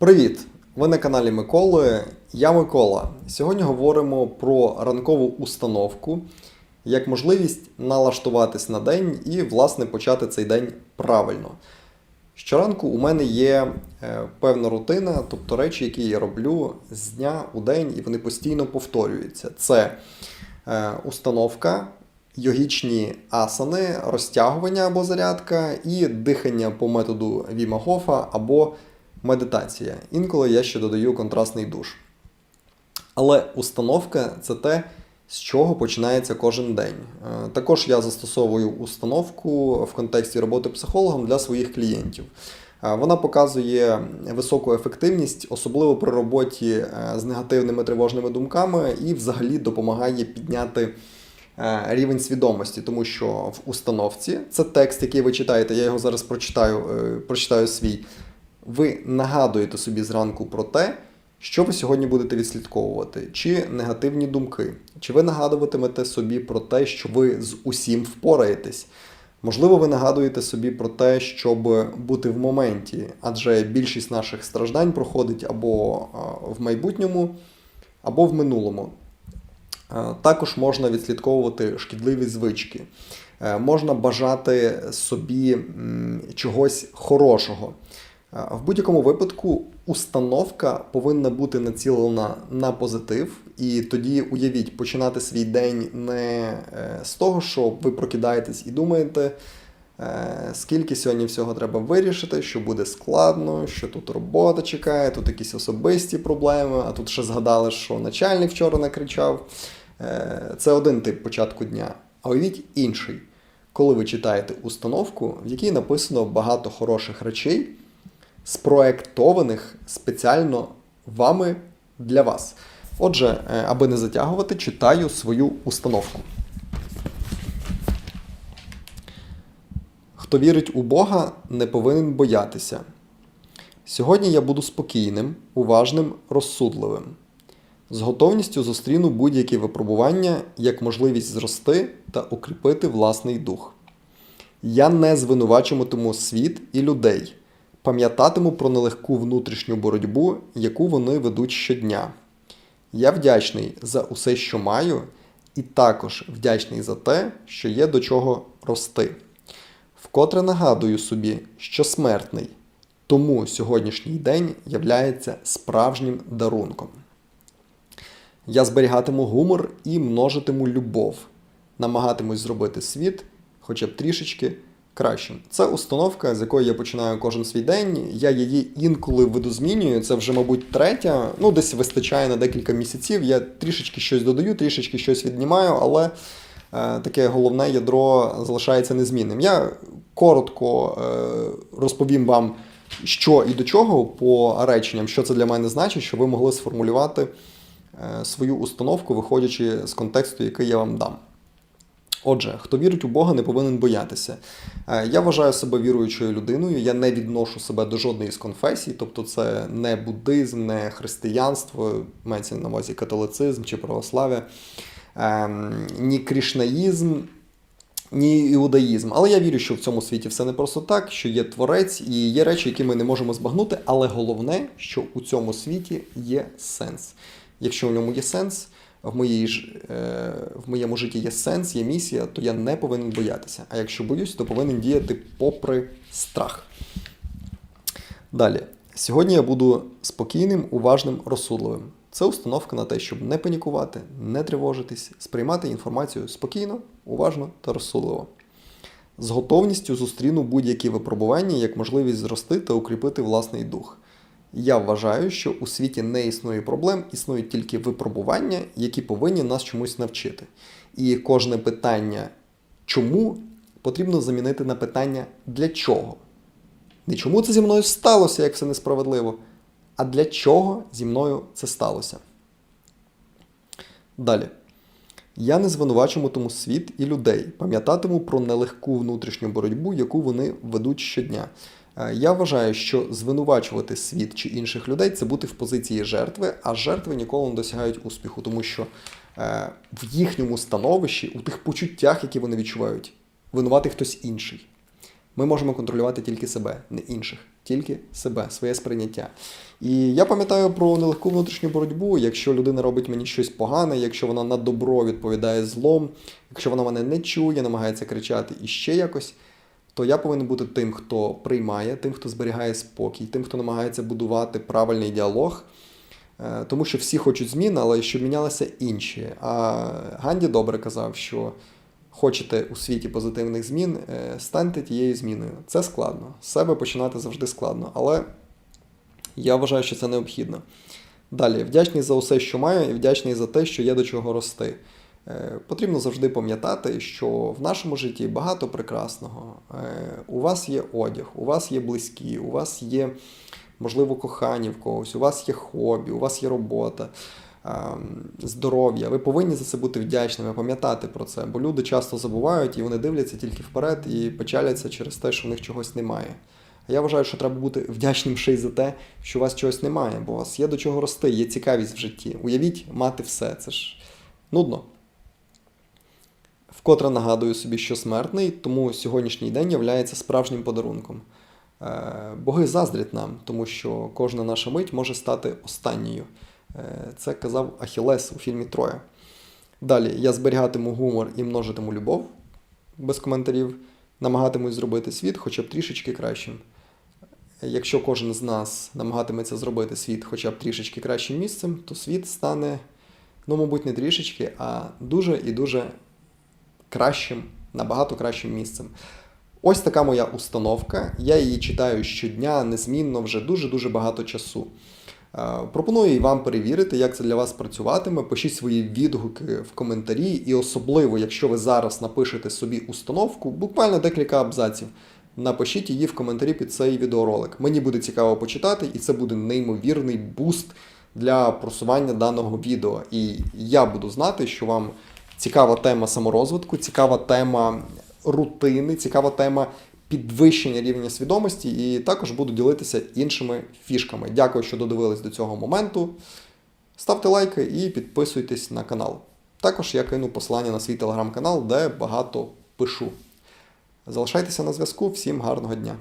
Привіт! Ви на каналі Миколи. Я Микола. Сьогодні говоримо про ранкову установку як можливість налаштуватись на день і, власне, почати цей день правильно. Щоранку у мене є е, певна рутина, тобто речі, які я роблю з дня у день, і вони постійно повторюються. Це е, установка, йогічні асани, розтягування або зарядка і дихання по методу Віма Гофа або медитація. Інколи я ще додаю контрастний душ. Але установка це те, з чого починається кожен день. Е, Також я застосовую установку в контексті роботи психологом для своїх клієнтів. Е, Вона показує високу ефективність, особливо при роботі е, з негативними тривожними думками, і взагалі допомагає підняти рівень свідомості, тому що в установці це текст, який ви читаєте. Я його зараз прочитаю, прочитаю свій. Ви нагадуєте собі зранку про те, що ви сьогодні будете відслідковувати, чи негативні думки, чи ви нагадуватимете собі про те, що ви з усім впораєтесь. Можливо, ви нагадуєте собі про те, щоб бути в моменті, адже більшість наших страждань проходить або в майбутньому, або в минулому. Е, Також можна відслідковувати шкідливі звички. Е, Можна бажати собі чогось хорошого. Е, В будь-якому випадку установка повинна бути націлена на позитив, і тоді уявіть, починати свій день не е, з того, що ви прокидаєтесь і думаєте, е, скільки сьогодні всього треба вирішити, що буде складно, що тут робота чекає, тут якісь особисті проблеми, а тут ще згадали, що начальник вчора накричав. Це один тип початку дня. А уявіть інший, коли ви читаєте установку, в якій написано багато хороших речей, спроектованих спеціально вами для вас. Отже, е, аби не затягувати, читаю свою установку. Хто вірить у Бога, не повинен боятися. Сьогодні я буду спокійним, уважним, розсудливим. З готовністю зустріну будь-які випробування як можливість зрости та укріпити власний дух. Я не звинувачуватиму світ і людей, пам'ятатиму про нелегку внутрішню боротьбу, яку вони ведуть щодня. Я вдячний за усе, що маю, і також вдячний за те, що є до чого рости. Вкотре нагадую собі, що смертний, тому сьогоднішній день являється справжнім дарунком. Я зберігатиму гумор і множитиму любов, намагатимусь зробити світ хоча б трішечки кращим. Це установка, з якої я починаю кожен свій день. Я її інколи видозмінюю. Це вже, мабуть, третя. Ну, десь вистачає на декілька місяців. Я трішечки щось додаю, трішечки щось віднімаю, але е, таке головне ядро залишається незмінним. Я коротко е, розповім вам, що і до чого по реченням, що це для мене значить, щоб ви могли сформулювати е, свою установку, виходячи з контексту, який я вам дам. Отже, хто вірить у Бога, не повинен боятися. Е, Я вважаю себе віруючою людиною, я не відношу себе до жодної з конфесій, тобто це не буддизм, не християнство, мається на увазі католицизм чи православ'я, ем, ні крішнаїзм, ні іудаїзм. Але я вірю, що в цьому світі все не просто так, що є творець і є речі, які ми не можемо збагнути, але головне, що у цьому світі є сенс. Якщо в ньому є сенс, в, моїй е, в моєму житті є сенс, є місія, то я не повинен боятися. А якщо боюсь, то повинен діяти попри страх. Далі. Сьогодні я буду спокійним, уважним, розсудливим. Це установка на те, щоб не панікувати, не тривожитись, сприймати інформацію спокійно, уважно та розсудливо. З готовністю зустріну будь-які випробування як можливість зрости та укріпити власний дух. Я вважаю, що у світі не існує проблем, існують тільки випробування, які повинні нас чомусь навчити. І кожне питання чому потрібно замінити на питання для чого. Не чому це зі мною сталося, як все несправедливо, а для чого зі мною це сталося. Далі. Я не звинувачуватиму світ і людей, пам'ятатиму про нелегку внутрішню боротьбу, яку вони ведуть щодня. Е, Я вважаю, що звинувачувати світ чи інших людей це бути в позиції жертви, а жертви ніколи не досягають успіху, тому що е, в їхньому становищі, у тих почуттях, які вони відчувають, винуватий хтось інший. Ми можемо контролювати тільки себе, не інших, тільки себе, своє сприйняття. І я пам'ятаю про нелегку внутрішню боротьбу. Якщо людина робить мені щось погане, якщо вона на добро відповідає злом, якщо вона мене не чує, намагається кричати і ще якось, то я повинен бути тим, хто приймає, тим, хто зберігає спокій, тим, хто намагається будувати правильний діалог. Е, Тому що всі хочуть змін, але щоб мінялися інші. А Ганді добре казав, що хочете у світі позитивних змін, е, станьте тією зміною. Це складно. З себе починати завжди складно, але я вважаю, що це необхідно. Далі, вдячний за усе, що маю, і вдячний за те, що є до чого рости. Е, Потрібно завжди пам'ятати, що в нашому житті багато прекрасного. Е, У вас є одяг, у вас є близькі, у вас є, можливо, кохання в когось, у вас є хобі, у вас є робота, ем, здоров'я. Ви повинні за це бути вдячними, пам'ятати про це, бо люди часто забувають і вони дивляться тільки вперед і печаляться через те, що в них чогось немає. А я вважаю, що треба бути вдячним ще й за те, що у вас чогось немає, бо у вас є до чого рости, є цікавість в житті. Уявіть, мати все. Це ж нудно. Вкотре нагадую собі, що смертний, тому сьогоднішній день є справжнім подарунком. Е, Боги заздрять нам, тому що кожна наша мить може стати останньою. Е, Це казав Ахілес у фільмі Троя. Далі я зберігатиму гумор і множитиму любов без коментарів, намагатимусь зробити світ хоча б трішечки кращим. Якщо кожен з нас намагатиметься зробити світ хоча б трішечки кращим місцем, то світ стане, ну, мабуть, не трішечки, а дуже і дуже кращим, набагато кращим місцем. Ось така моя установка. Я її читаю щодня, незмінно вже дуже-дуже багато часу. Е, Пропоную і вам перевірити, як це для вас працюватиме. Пишіть свої відгуки в коментарі, і особливо, якщо ви зараз напишете собі установку, буквально декілька абзаців. Напишіть її в коментарі під цей відеоролик. Мені буде цікаво почитати, і це буде неймовірний буст для просування даного відео. І я буду знати, що вам цікава тема саморозвитку, цікава тема рутини, цікава тема підвищення рівня свідомості, і також буду ділитися іншими фішками. Дякую, що додивились до цього моменту. Ставте лайки і підписуйтесь на канал. Також я кину посилання на свій телеграм-канал, де багато пишу. Залишайтеся на зв'язку. Всім гарного дня!